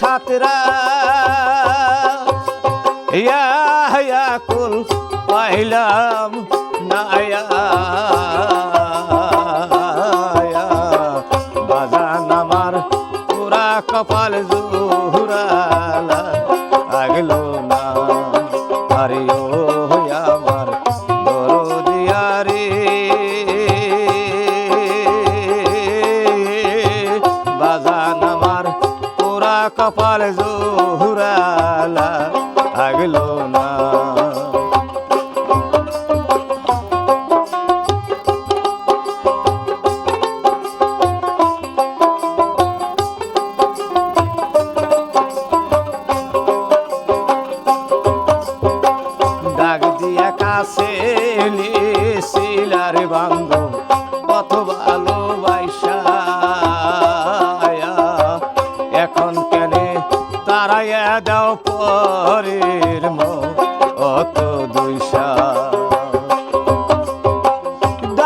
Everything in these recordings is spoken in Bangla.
খাতরা ইয়া ইয়া কুল পাইলাম না ইয়া। বাজান আমার পুরা কপাল জুহুরালা আগলো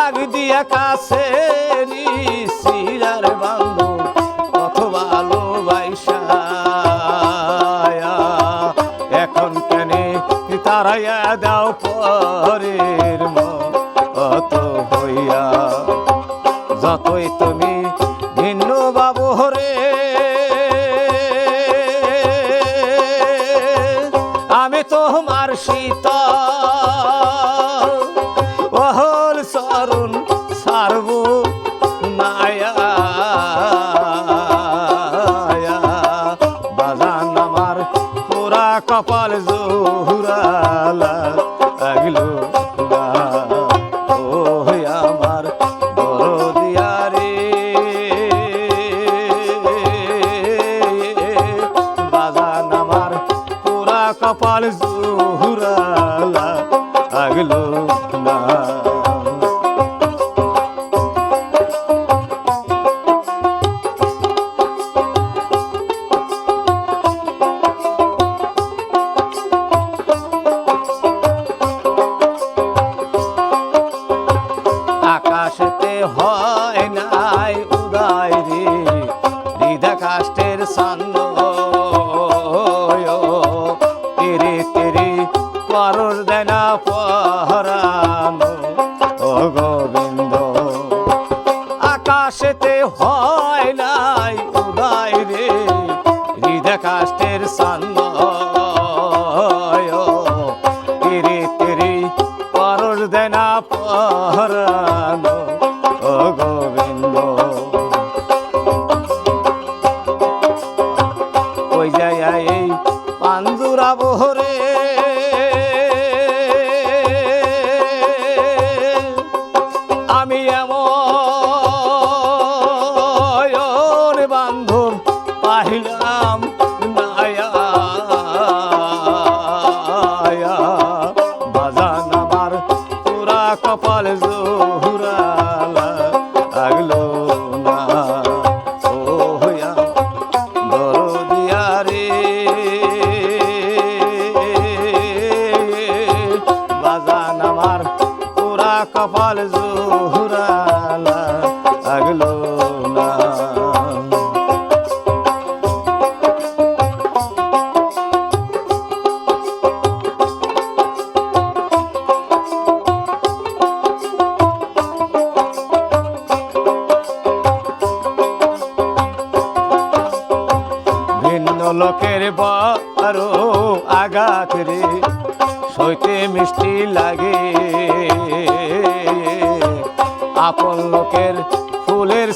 ডাক দিয়া কাছে নিয়েছিলার বান্ধব কত ভালোবাসা এখন কেনে তারাইয়া দাও পরের মত হইয়া যতই তুমি ভিন্ন বাবু হরে, আমি তোমার সীতা কপাল জোহুরালা পুরা কপাল জোহুরালা আগলো না করর দেনা পহরানো ও গোবিন্দ, আকাশেতে হয় নাই উদয় রে হৃদা কাষ্টের সান্ন তেরে তেরে পরর দেনা পহরানো ও গোবিন্দ না। লোকের বারো আঘাত রে সইতে মিষ্টি লাগে। আপন লোকের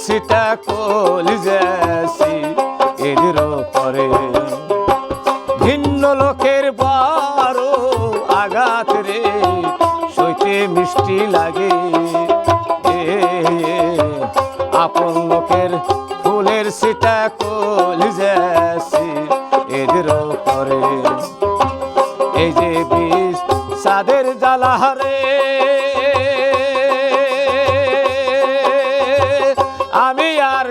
সিটা কলিজাসি এদের পরে। ভিন্ন লোকের বারো আঘাত রে, সইতে মিষ্টি লাগে। আপন লোকের ফুলের সিটা কলিজাসি এদের পরে। আমি আর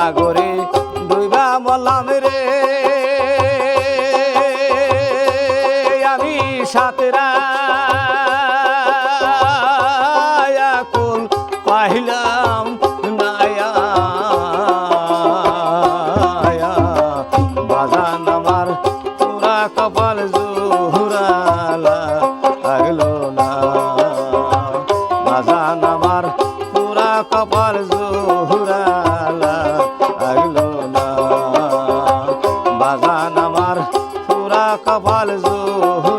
সাগরে ডুইবা মলাম রে। আমি সাতরা পাহিলাম নায়া। বাজান আমার পুরা কপাল জোহরালা আগলো তোরা কপাল জোর